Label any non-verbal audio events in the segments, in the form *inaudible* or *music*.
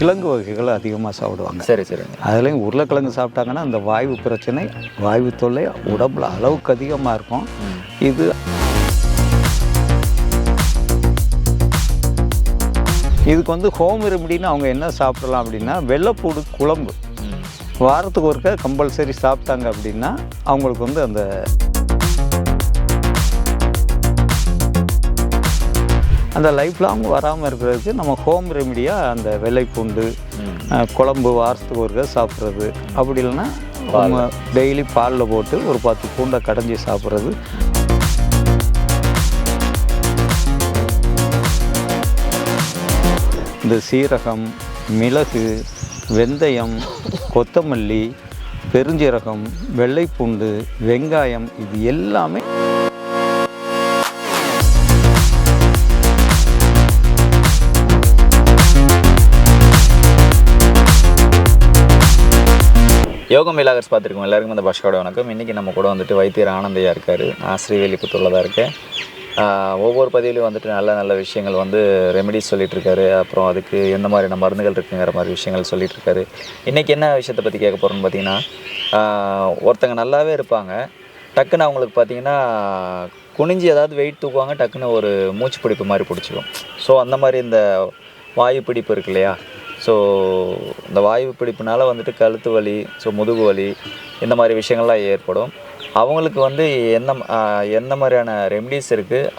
கிழங்கு வகைகள் அதிகமாக சாப்பிடுவாங்க. சரி சரிங்க அதுலேயும் உருளைக்கிழங்கு சாப்பிட்டாங்கன்னா அந்த வாய்வு பிரச்சனை வாய்வு தொல்லை உடம்புல அளவுக்கு அதிகமாக இருக்கும். இது இதுக்கு வந்து ஹோம் ரெமடின்னு அவங்க என்ன சாப்பிடலாம் அப்படின்னா வெள்ளைப்பூடு குழம்பு. வாரத்துக்கு ஒருக்க கம்பல்சரி சாப்பிட்டாங்க அப்படின்னா அவங்களுக்கு வந்து அந்த அந்த லைஃப் லாங் வராமல் இருக்கிறதுக்கு நம்ம ஹோம் ரெமடியாக அந்த வெள்ளைப்பூண்டு குழம்பு வாரத்துக்கு ஒருக்க சாப்பிட்றது. அப்படி இல்லைன்னா நம்ம டெய்லி பாலில் போட்டு ஒரு பத்து பூண்டை கடைஞ்சி சாப்பிட்றது. இந்த சீரகம் மிளகு வெந்தயம் கொத்தமல்லி பெருஞ்சீரகம் வெள்ளைப்பூண்டு வெங்காயம் இது எல்லாமே யோகம் மிலாகர்ஸ் பார்த்துருக்கோம். எல்லாருக்கும் அந்த பஷ்காவோட வணக்கம். இன்றைக்கி நம்ம கூட வந்துட்டு வைத்தியர் ஆனந்தையாக இருக்கார். நான் ஸ்ரீவெல்லிபுத்தூரில் தான் இருக்கேன். ஒவ்வொரு பதிவிலையும் வந்துட்டு நல்ல நல்ல விஷயங்கள் வந்து ரெமெடிஸ் சொல்லிகிட்ருக்காரு அப்புறம் அதுக்கு எந்த மாதிரியான மருந்துகள் இருக்குங்கிற மாதிரி விஷயங்கள் சொல்லிகிட்ருக்காரு இருக்காரு இன்றைக்கி என்ன விஷயத்தை பற்றி கேட்க போகிறோம்னு பார்த்தீங்கன்னா ஒருத்தங்க நல்லாவே இருப்பாங்க. டக்குன்னு அவங்களுக்கு பார்த்தீங்கன்னா குனிஞ்சு ஏதாவது வெயிட் தூக்குவாங்க டக்குன்னு ஒரு மூச்சு பிடிப்பு மாதிரி பிடிச்சிக்கும் ஸோ அந்த மாதிரி இந்த வாயு பிடிப்பு இருக்கு இல்லையா? ஸோ இந்த வாயு பிடிப்புனால வந்துட்டு கழுத்து வலி ஸோ முதுகு வலி இந்த மாதிரி விஷயங்கள்லாம் ஏற்படும். அவங்களுக்கு வந்து என்ன எந்த மாதிரியான ரெமெடிஸ் இருக்குது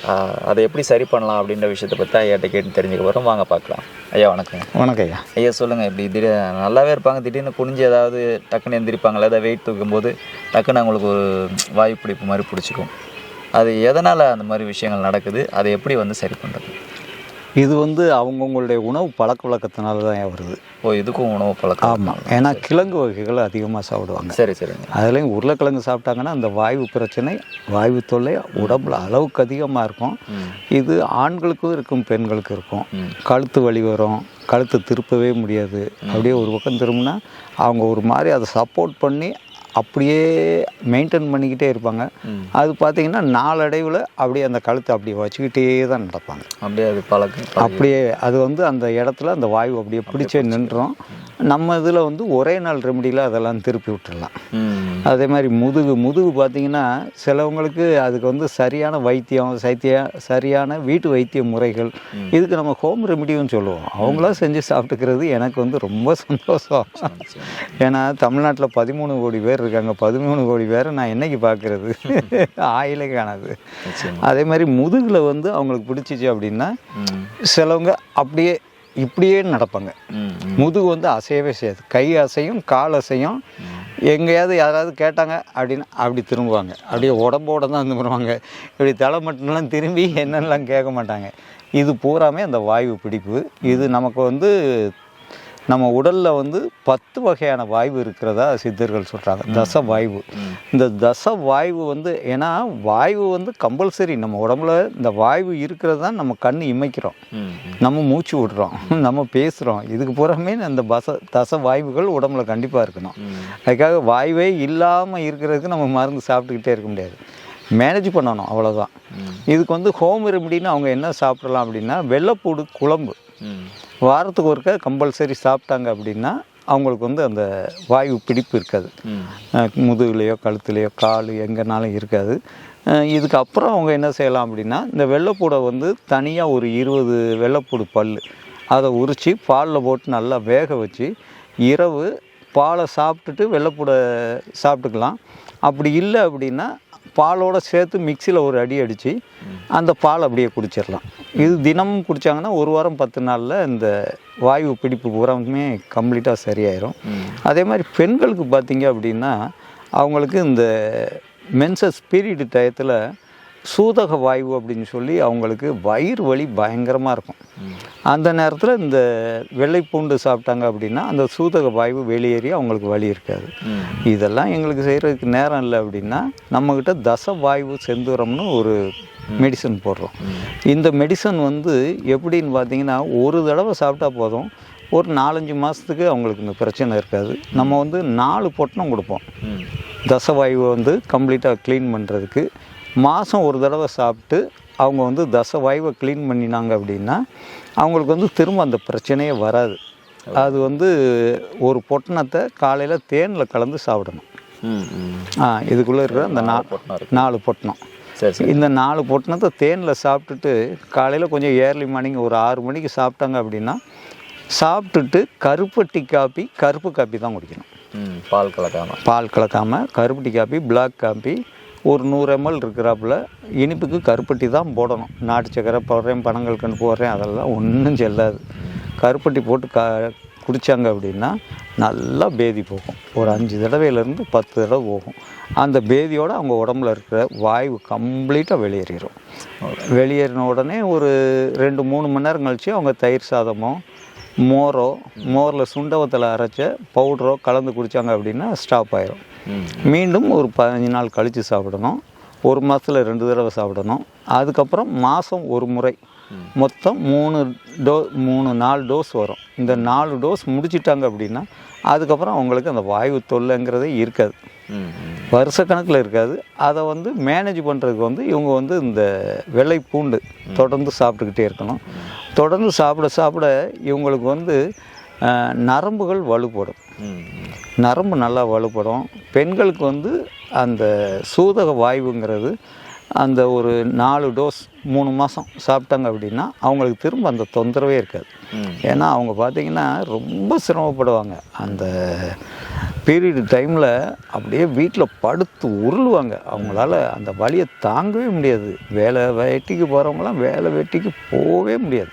அதை எப்படி சரி பண்ணலாம் அப்படின்ற விஷயத்தை பற்றி ஐயாட்ட கேட்டு தெரிஞ்சுக்க போகிறோம் வாங்க பார்க்கலாம். ஐயா வணக்கம் வணக்கம் ஐயா. ஐயா சொல்லுங்கள் இப்படி திடீர் நல்லாவே இருப்பாங்க. திடீர்னு குனிஞ்சு ஏதாவது டக்குன்னு எந்திரிப்பாங்களா? ஏதாவது வெயிட் தூக்கும்போது டக்குன்னு அவங்களுக்கு ஒரு வாயு பிடிப்பு மாதிரி பிடிச்சிக்கும். அது எதனால் அந்த மாதிரி விஷயங்கள் நடக்குது? அதை எப்படி வந்து சரி பண்ணுறது இது வந்து அவங்கவுங்களுடைய உணவு பழக்க வழக்கத்தினால தான் வருது? ஓ இதுக்கும் உணவு பழக்கம். ஆமாம் ஏன்னா கிழங்கு வகைகள் அதிகமாக சாப்பிடுவாங்க. சரி சரிங்க. அதுலேயும் உருளைக்கிழங்கு சாப்பிட்டாங்கன்னா அந்த வாய்வு பிரச்சனை வாய்வு தொல்லை உடம்புல அளவுக்கு அதிகமாக இருக்கும். இது ஆண்களுக்கும் இருக்கும் பெண்களுக்கும் இருக்கும். கழுத்து வலி வரும் கழுத்து திருப்பவே முடியாது. அப்படியே ஒரு பக்கம் திரும்பினா அவங்க ஒரு மாதிரி அதை சப்போர்ட் பண்ணி அப்படியே மெயின்டைன் பண்ணிக்கிட்டே இருப்பாங்க. அது பார்த்தீங்கன்னா நாளடைவில் அப்படியே அந்த கழுத்தை அப்படியே வச்சுக்கிட்டே தான் நடப்பாங்க. அப்படியே அது பழக்கம் அப்படியே அது வந்து அந்த இடத்துல அந்த வாயு அப்படியே பிடிச்சே நின்றோம் நம்ம இதில் வந்து ஒரே நாள் ரெமடியில் அதெல்லாம் திருப்பி விட்டுறலாம். ம். அதே மாதிரி முதுகு முதுகு பார்த்தீங்கன்னா சிலவங்களுக்கு அதுக்கு வந்து சரியான வைத்தியம் சைத்திய சரியான வீட்டு வைத்திய முறைகள். இதுக்கு நம்ம ஹோம் ரெமடியும் சொல்லுவோம். அவங்களா செஞ்சு சாப்பிட்டுக்கிறது எனக்கு வந்து ரொம்ப *laughs* சந்தோஷம். ஏன்னா தமிழ்நாட்டில் பதிமூணு கோடி பேர் இருக்காங்க. பதிமூணு கோடி பேரை நான் என்னைக்கு பார்க்குறது *laughs* ஆயிலே காணாது. அதே மாதிரி முதுகில் வந்து அவங்களுக்கு பிடிச்சிச்சு அப்படின்னா சிலவங்க அப்படியே இப்படியே நடப்பாங்க. முதுகு வந்து அசையவே செய்யாது. கை அசையும் கால் அசையும். எங்கேயாவது யாராவது கேட்டாங்க அப்படின்னு அப்படி திரும்புவாங்க. அப்படியே உடம்போட தான் திரும்புவாங்க இப்படி தலை மட்டும்லாம் திரும்பி என்னென்னலாம் கேட்க மாட்டாங்க. இது பூராமே அந்த வாயு பிடிப்பு. இது நமக்கு வந்து நம்ம உடலில் வந்து பத்து வகையான வாய்வு இருக்கிறதா சித்தர்கள் சொல்கிறாங்க தச வாய்வு. இந்த தச வாய்வு வந்து ஏன்னா வாய்வு வந்து கம்பல்சரி நம்ம உடம்புல இந்த வாய்வு இருக்கிறது தான் நம்ம கண் இமைக்கிறோம். நம்ம மூச்சு விடுறோம். நம்ம பேசுகிறோம் இதுக்கு பூராமே அந்த பச தச வாய்வுகள் உடம்புல கண்டிப்பாக இருக்கணும். அதுக்காக வாய்வே இல்லாமல் இருக்கிறதுக்கு நம்ம மருந்து சாப்பிட்டுக்கிட்டே இருக்க முடியாது. மேனேஜ் பண்ணணும் அவ்வளோதான். இதுக்கு வந்து ஹோம் ரெமடின்னு அவங்க என்ன சாப்பிடலாம் அப்படின்னா வெள்ளைப்பூடு குழம்பு. வாரத்துக்கு ஒருக்க கம்பல்சரி சாப்பிட்டாங்க அப்படின்னா அவங்களுக்கு வந்து அந்த வாயு பிடிப்பு இருக்காது. முதுகுலையோ கழுத்துலையோ கால் எங்கேனாலும் இருக்காது. அஹ் இதுக்கப்புறம் அவங்க என்ன செய்யலாம் அப்படின்னா இந்த வெள்ளைப்பூடை வந்து தனியாக ஒரு இருபது வெள்ளைப்பூடு பல் அதை உரித்து பாலில் போட்டு நல்லா வேக வச்சு இரவு பாலை சாப்பிட்டுட்டு வெள்ளைப்பூடை சாப்பிட்டுக்கலாம். அப்படி இல்லை அப்படின்னா பாலோடு சேர்த்து மிக்சியில் ஒரு அடி அடித்து அந்த பால் அப்படியே குடிச்சிடலாம். இது தினமும் குடித்தாங்கன்னா ஒரு வாரம் பத்து நாளில் இந்த வாயு பிடிப்பு பூராமே கம்ப்ளீட்டாக சரியாயிரும். அதே மாதிரி பெண்களுக்கு பார்த்தீங்க அப்படின்னா அவங்களுக்கு இந்த மென்சஸ் பீரியடு டயத்தில் சூதக வாயு அப்படின்னு சொல்லி அவங்களுக்கு வயிறு வலி பயங்கரமாக இருக்கும். அந்த நேரத்தில் இந்த வெள்ளைப்பூண்டு சாப்பிட்டாங்க அப்படின்னா அந்த சூதக வாயு வெளியேறி அவங்களுக்கு வலி இருக்காது. இதெல்லாம் எங்களுக்கு செய்கிறதுக்கு நேரம் இல்லை அப்படின்னா நம்மக்கிட்ட தச வாயு செந்தூரம்னு ஒரு மெடிசன் போடுறோம். இந்த மெடிசன் வந்து எப்படின்னு பார்த்தீங்கன்னா ஒரு தடவை சாப்பிட்டா போதும். ஒரு நாலஞ்சு மாதத்துக்கு அவங்களுக்கு இந்த பிரச்சனை இருக்காது. நம்ம வந்து நாலு பொட்டணம் கொடுப்போம். தசவாயுவை வந்து கம்ப்ளீட்டாக க்ளீன் பண்ணுறதுக்கு மாதம் ஒரு தடவை சாப்பிட்டு அவங்க வந்து தசவாயுவை க்ளீன் பண்ணினாங்க அப்படின்னா அவங்களுக்கு வந்து திரும்ப அந்த பிரச்சனையே வராது. அது வந்து ஒரு பொட்டணத்தை காலையில் தேனில் கலந்து சாப்பிடணும். ஆ இதுக்குள்ளே இருக்கிற அந்த நா பொட்டணம் நாலு பொட்டணம். இந்த நாலு பொட்டணத்தை தேனில் சாப்பிட்டுட்டு காலையில் கொஞ்சம் ஏர்லி மார்னிங் ஒரு ஆறு மணிக்கு சாப்பிட்டாங்க அப்படின்னா சாப்பிட்டுட்டு கருப்பட்டி காப்பி கருப்பு காப்பி தான் குடிக்கணும். பால் கலக்காம. பால் கலக்காமல் கருப்பட்டி காப்பி பிளாக் காப்பி ஒரு நூறு எம்எல் இருக்கிறாப்புல இனிப்புக்கு கருப்பட்டி தான் போடணும். நாட்டு சக்கரை போடுறேன் பனங்கள் கண்டு போடுறேன் அதெல்லாம் ஒன்றும் செல்லாது. கருப்பட்டி போட்டு க குடித்தாங்க அப்படின்னா நல்லா பேதி போகும். ஒரு அஞ்சு தடவையிலேருந்து பத்து தடவை போகும். அந்த பேதியோடு அவங்க உடம்புல இருக்கிற வாயு கம்ப்ளீட்டாக வெளியேறிடும் வெளியேறின உடனே ஒரு ரெண்டு மூணு மணி நேரம் கழித்து அவங்க தயிர் சாதமோ மோரோ மோரில் சுண்டவத்தில் அரைச்ச பவுடரோ கலந்து குடித்தாங்க அப்படின்னா ஸ்டாப் ஆயிரும். மீண்டும் ஒரு பதினஞ்சு நாள் கழித்து சாப்பிடணும். ஒரு மாதத்தில் ரெண்டு தடவை சாப்பிடணும். அதுக்கப்புறம் மாதம் ஒரு முறை. மொத்தம் மூணு டோ மூணு நாலு டோஸ் வரும். இந்த நாலு டோஸ் முடிச்சிட்டாங்க அப்படின்னா அதுக்கப்புறம் அவங்களுக்கு அந்த வாயு தொல்லைங்கிறதே இருக்காது. வருஷ கணக்கில் வருஷக்கணக்கில் இருக்காது. அதை வந்து மேனேஜ் பண்ணுறதுக்கு வந்து இவங்க வந்து இந்த வெள்ளை பூண்டு தொடர்ந்து சாப்பிட்டுக்கிட்டே இருக்கணும். தொடர்ந்து சாப்பிட சாப்பிட இவங்களுக்கு வந்து நரம்புகள் வலுப்படும். நரம்பு நல்லா வலுப்படும். பெண்களுக்கு வந்து அந்த சூதக வாயுங்கிறது அந்த ஒரு நாலு டோஸ் மூணு மாதம் சாப்பிட்டாங்க அப்படின்னா அவங்களுக்கு திரும்ப அந்த தொந்தரவே இருக்காது. ஏன்னா அவங்க பார்த்திங்கன்னா ரொம்ப சிரமப்படுவாங்க. அந்த பீரியடு டைமில் அப்படியே வீட்டில் படுத்து உருளுவாங்க. அவங்களால அந்த வலியை தாங்கவே முடியாது. வேலை வெட்டிக்கு போகிறவங்களாம் வேலை வெட்டிக்கு போகவே முடியாது.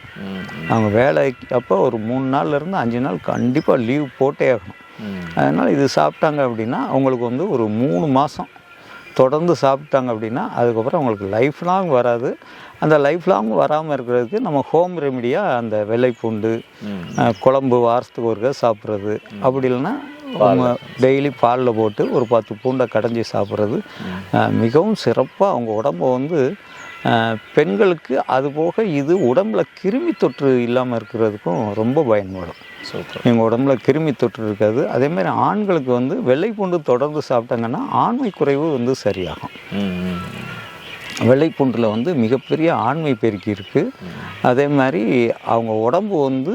அவங்க வேலைக்கு அப்போ ஒரு மூணு நாள்ல இருந்து அஞ்சு நாள் கண்டிப்பாக லீவ் போட்டே ஆகணும். அதனால் இது சாப்பிட்டாங்க அப்படின்னா அவங்களுக்கு வந்து ஒரு மூணு மாதம் தொடர்ந்து சாப்பிட்டாங்க அப்படின்னா அதுக்கப்புறம் அவங்களுக்கு லைஃப் லாங் வராது. அந்த லைஃப் லாங் வராமல் இருக்கிறதுக்கு நம்ம ஹோம் ரெமிடியாக அந்த வெள்ளைப்பூண்டு குழம்பு வாரத்துக்கு ஒருக்க சாப்பிட்றது. அப்படி இல்லைன்னா நம்ம டெய்லி பாலில் போட்டு ஒரு பத்து பூண்டை கடைஞ்சி சாப்பிட்றது. மிகவும் சிறப்பாக அவங்க உடம்ப வந்து பெண்களுக்கு அது போக இது உடம்புல கிருமி தொற்று இல்லாமல் இருக்கிறதுக்கும் ரொம்ப பயன்படும். எங்கள் உடம்புல கிருமி தொற்று இருக்காது. அதே மாதிரி ஆண்களுக்கு வந்து வெள்ளை பூண்டு தொடர்ந்து சாப்பிட்டாங்கன்னா ஆண்மை குறைவு வந்து சரியாகும். ம் வெள்ளைப்பூண்டில் வந்து மிகப்பெரிய ஆண்மை பெருக்கி இருக்குது அதே மாதிரி அவங்க உடம்பு வந்து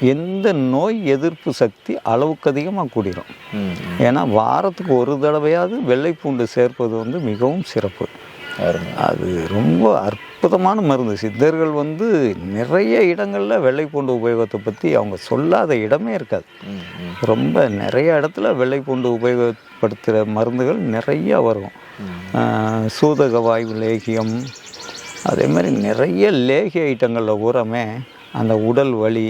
எந்த நோய் எதிர்ப்பு சக்தி அளவுக்கு அதிகமாக கூடிரும். ஏன்னா வாரத்துக்கு ஒரு தடவையாவது வெள்ளைப்பூண்டு சேர்ப்பது வந்து மிகவும் சிறப்பு. அது ரொம்ப அற்புதமான மருந்து. சித்தர்கள் வந்து நிறைய இடங்களில் வெள்ளைப்பூண்டு உபயோகத்தை பற்றி அவங்க சொல்லாத இடமே இருக்காது. ரொம்ப நிறைய இடத்துல வெள்ளைப்பூண்டு உபயோகப்படுத்துகிற மருந்துகள் நிறையா வரும். சூதக வாயு லேகியம் அதே மாதிரி நிறைய லேகிய ஐட்டங்களில் பூராமே அந்த உடல் வலி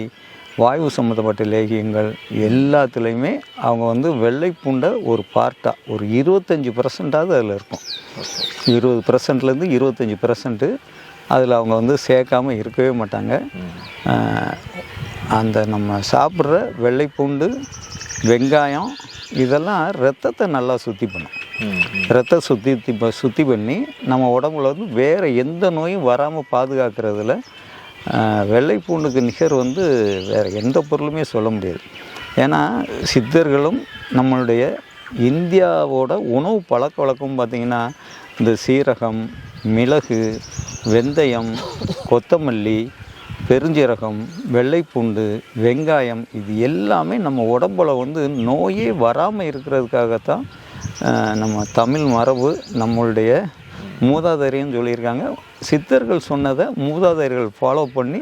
வாயு சம்மந்தப்பட்ட லேகியங்கள் எல்லாத்துலேயுமே அவங்க வந்து வெள்ளை பூண்டை ஒரு பார்ட்டாக ஒரு இருபத்தஞ்சி பர்சன்டாவது அதில் இருக்கும். இருபது பர்சன்ட்லேருந்து இருபத்தஞ்சி பர்சன்ட்டு அதில் அவங்க வந்து சேர்க்காம இருக்கவே மாட்டாங்க. அந்த நம்ம சாப்பிட்ற வெள்ளைப்பூண்டு வெங்காயம் இதெல்லாம் ரத்தத்தை நல்லா சுத்தி பண்ணும். ரத்த சுத்தி சுத்தி பண்ணி நம்ம உடம்புல வந்து வேறு எந்த நோயும் வராமல் பாதுகாக்கிறதுல வெள்ளை வெள்ளைப்பூண்டுக்கு நிகர் வந்து வேறு எந்த பொருளுமே சொல்ல முடியாது. ஏன்னா சித்தர்களும் நம்மளுடைய இந்தியாவோட உணவு பழக்க வழக்கம் பார்த்திங்கன்னா இந்த சீரகம் மிளகு வெந்தயம் கொத்தமல்லி பெருஞ்சீரகம் வெள்ளைப்பூண்டு வெங்காயம் இது எல்லாமே நம்ம உடம்புல வந்து நோயே வராமல் இருக்கிறதுக்காகத்தான் நம்ம தமிழ் மரபு நம்மளுடைய மூதாதையரையும் சொல்லியிருக்காங்க. சித்தர்கள் சொன்னதை மூதாதையர்கள் ஃபாலோ பண்ணி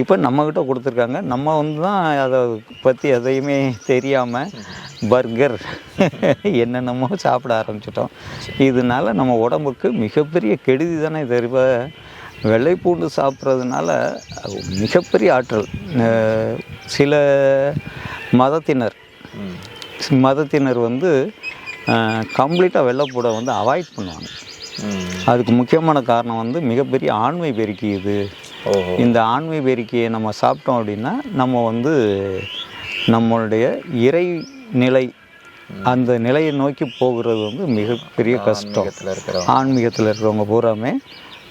இப்போ நம்மக்கிட்ட கொடுத்துருக்காங்க. நம்ம வந்து தான் அதை பற்றி எதையுமே தெரியாமல் பர்கர் என்னென்னமோ சாப்பிட ஆரம்பிச்சிட்டோம். இதனால நம்ம உடம்புக்கு மிகப்பெரிய கெடுதி தானே தருவ வெள்ளைப்பூண்டு சாப்பிட்றதுனால மிகப்பெரிய ஆற்றல். சில மதத்தினர் மதத்தினர் வந்து கம்ப்ளீட்டாக வெள்ளைப்பூடை வந்து அவாய்ட் பண்ணுவாங்க. அதுக்கு முக்கியமான காரணம் வந்து மிகப்பெரிய ஆண்மை பெருக்கி இது. இந்த ஆண்மை பெருக்கியை நம்ம சாப்பிட்டோம் அப்படின்னா நம்ம வந்து நம்மளுடைய இறை நிலை அந்த நிலையை நோக்கி போகிறது வந்து மிகப்பெரிய கஷ்டம். ஆன்மீகத்தில் இருக்கிற ஆன்மீகத்தில் இருக்கிறவங்க பூராமே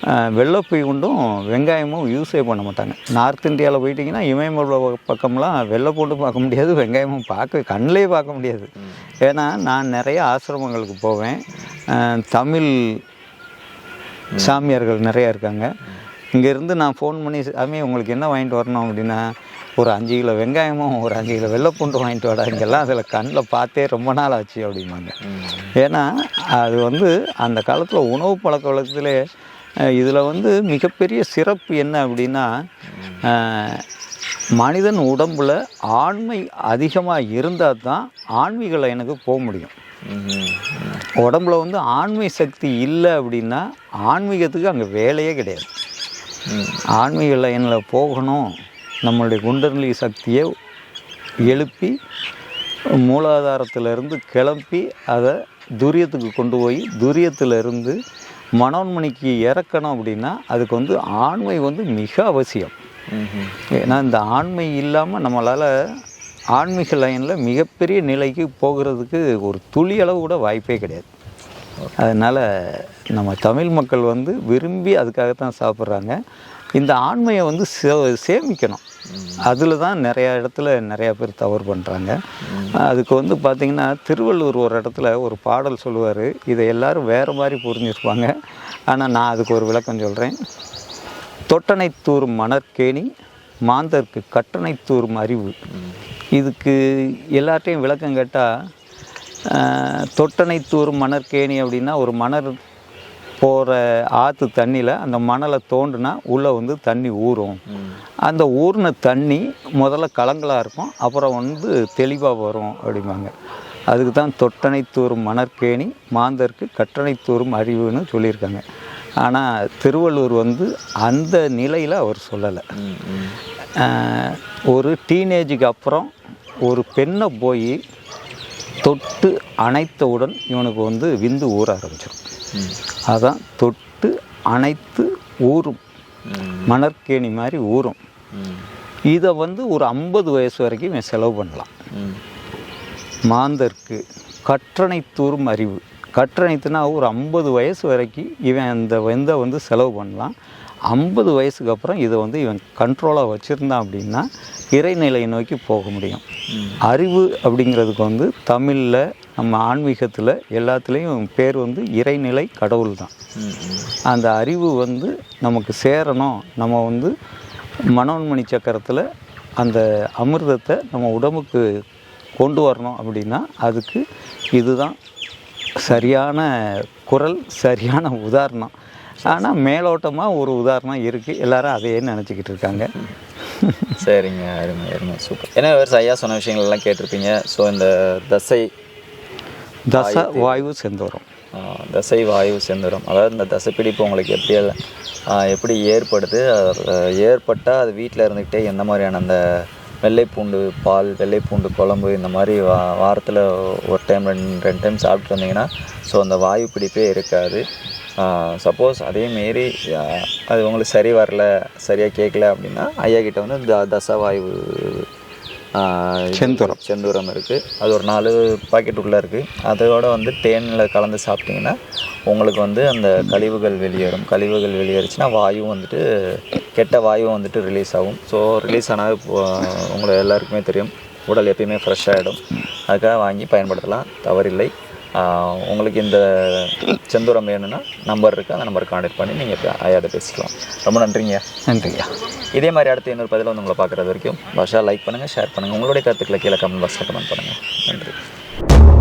அஹ், வெள்ளைப்பூய் உண்டும் வெங்காயமும் யூஸே பண்ண மாட்டாங்க. நார்த் இந்தியாவில் போயிட்டிங்கன்னா இமயமலை பக்கம்லாம் வெள்ளை பூண்டு பார்க்க முடியாது வெங்காயமும் பார்க்க கண்ணிலே பார்க்க முடியாது. ஏன்னா நான் நிறைய ஆசிரமங்களுக்கு போவேன். தமிழ் சாமியார்கள் நிறையா இருக்காங்க. இங்கேருந்து நான் ஃபோன் பண்ணி சாமி உங்களுக்கு என்ன வாங்கிட்டு வரணும்? அப்படின்னா ஒரு அஞ்சு கிலோ வெங்காயமும் ஒரு அஞ்சு கிலோ வெள்ளைப்பூண்டு வாங்கிட்டு வாடா. இங்கெல்லாம் அதில் கண்ணில் பார்த்தே ரொம்ப நாள் ஆச்சு அப்படிம்பாங்க. ஏன்னா அது வந்து அந்த காலத்தில் உணவு பழக்க வழக்கத்திலே இதில் வந்து மிகப்பெரிய சிறப்பு என்ன அப்படின்னா மனிதன் உடம்புல ஆண்மை அதிகமாக இருந்தால் தான் ஆன்மீக லைனுக்கு போக முடியும். உடம்புல வந்து ஆண்மை சக்தி இல்லை அப்படின்னா ஆன்மீகத்துக்கு அங்கே வேலையே கிடையாது. ஆன்மீக லைனில் போகணும். நம்மளுடைய குண்டர்லி சக்தியை எழுப்பி மூலாதாரத்திலிருந்து கிளப்பி அதை துரியத்துக்கு கொண்டு போய் துரியத்திலிருந்து மனோன்மணிக்கு இறக்கணும் அப்படின்னா அதுக்கு வந்து ஆண்மை வந்து மிக அவசியம். ஏன்னா இந்த ஆண்மை இல்லாமல் நம்மளால் ஆன்மீக லைனில் மிகப்பெரிய நிலைக்கு போகிறதுக்கு ஒரு துளி அளவு கூட வாய்ப்பே கிடையாது. அதனால் நம்ம தமிழ் மக்கள் வந்து விரும்பி அதுக்காகத்தான் சாப்பிட்றாங்க. இந்த ஆண்மையை வந்து சே சேமிக்கணும். அதில் தான் நிறையா இடத்துல நிறையா பேர் தவறு பண்ணுறாங்க அதுக்கு வந்து பார்த்திங்கன்னா திருவள்ளூர் ஒரு இடத்துல ஒரு பாடல் சொல்லுவார். இதை எல்லோரும் வேறு மாதிரி புரிஞ்சிருப்பாங்க. ஆனால் நான் அதுக்கு ஒரு விளக்கம் சொல்கிறேன் தொட்டனை தூரும் மணற்கேணி மாந்தர்க்கு கட்டணை தூரும் அறிவு. இதுக்கு எல்லார்ட்டையும் விளக்கம் கேட்டால் தொட்டனை தூரும் மணற்கேணி அப்படின்னா ஒரு மணர் போகிற ஆற்று தண்ணியில் அந்த மணலை தோண்டுனா உள்ளே வந்து தண்ணி ஊறும். அந்த ஊறின தண்ணி முதல்ல கலங்கலாக இருக்கும் அப்புறம் வந்து தெளிவாக வரும் அப்படிம்பாங்க. அதுக்கு தான் தொட்டனை தூரும் மணற்கேணி மாந்தர்க்கு கட்டணை தூரும் அறிவுன்னு சொல்லியிருக்காங்க. ஆனால் திருவள்ளுவர் வந்து அந்த நிலையில் அவர் சொல்லலை. ஒரு டீனேஜுக்கு அப்புறம் ஒரு பெண்ணை போய் தொட்டு அணைத்தவுடன் இவனுக்கு வந்து விந்து ஊற ஆரம்பிச்சிடும். அதான் தொட்டு அணைத்து ஊறும். மணற்கேணி மாதிரி ஊறும். இதை வந்து ஒரு ஐம்பது வயசு வரைக்கும் இவன் செலவு பண்ணலாம். மாந்தர்க்கு கற்றனை தூரும் அறிவு. கற்றனைத்துனா ஒரு ஐம்பது வயசு வரைக்கும் இவன் அந்த வெந்தை வந்து செலவு பண்ணலாம். ஐம்பது வயசுக்கு அப்புறம் இதை வந்து இவன் கண்ட்ரோலாக வச்சுருந்தான் அப்படின்னா இறைநிலையை நோக்கி போக முடியும். அறிவு அப்படிங்கிறதுக்கு வந்து தமிழில் நம்ம ஆன்மீகத்தில் எல்லாத்துலேயும் பேர் வந்து இறைநிலை கடவுள் தான் அந்த அறிவு வந்து நமக்கு சேரணும். நம்ம வந்து மனோன்மணி சக்கரத்தில் அந்த அமிர்தத்தை நம்ம உடம்புக்கு கொண்டு வரணும் அப்படின்னா அதுக்கு இதுதான் சரியான குரல் சரியான உதாரணம். ஆனால் மேலோட்டமாக ஒரு உதாரணம் இருக்குது எல்லாரும் அதையே நினச்சிக்கிட்டு இருக்காங்க. சரிங்க அருமை அருமை சூப்பர். ஏன்னா விவசாய ஐயா சொன்ன விஷயங்கள் எல்லாம் கேட்டிருப்பீங்க. ஸோ இந்த தசை தச வாயு செந்தோரம். தசை வாயு செந்துரும். அதாவது இந்த தசைப்பிடிப்பு உங்களுக்கு எப்படி எப்படி ஏற்படுது? ஏற்பட்டால் அது வீட்டில் இருந்துக்கிட்டே எந்த மாதிரியான அந்த வெள்ளைப்பூண்டு பால் வெள்ளைப்பூண்டு குழம்பு இந்த மாதிரி வா வாரத்தில் ஒரு டைம் ரெண்டு ரெண்டு டைம் சாப்பிட்டு வந்தீங்கன்னா ஸோ அந்த வாயு பிடிப்பே இருக்காது. சப்போஸ் அதேமாரி அது உங்களுக்கு சரி வரல சரியாக கேட்கல அப்படின்னா ஐயா கிட்ட வந்து த தச வாயு ஆ, இது செந்தூரம். செந்தூரம் இருக்குது அது ஒரு நாலு பாக்கெட் உள்ளே இருக்குது அதோட வந்து தேனில் கலந்து சாப்பிட்டிங்கன்னா உங்களுக்கு வந்து அந்த கழிவுகள் வெளியேறும். கழிவுகள் வெளியேறுச்சுன்னா வாயு வந்துட்டு கெட்ட வாயு வந்துட்டு ரிலீஸ் ஆகும். ஸோ ரிலீஸ் ஆனால் உங்களை எல்லாருக்குமே தெரியும். உடல் எப்பயுமே ஃப்ரெஷ் ஆகிடும் அதுக்காக வாங்கி பயன்படுத்தலாம். தவறில்லை. உங்களுக்கு இந்த செந்தூரம் வேணும்னா நம்பர் இருக்குது அந்த நம்பருக்கு கான்டாக்ட் பண்ணி நீங்கள் ஐயாட்ட பேசிக்கலாம். ரொம்ப நன்றிங்க. நன்றியா இதே மாதிரி அடுத்த இன்னொரு பதில் வந்து உங்களை பார்க்குறது வரைக்கும் பாஷா லைக் பண்ணுங்கள் ஷேர் பண்ணுங்கள் உங்களுடைய கருத்துக்களை கீழே கமெண்ட் பாக்ஸில் கமெண்ட் பண்ணுங்கள் நன்றி.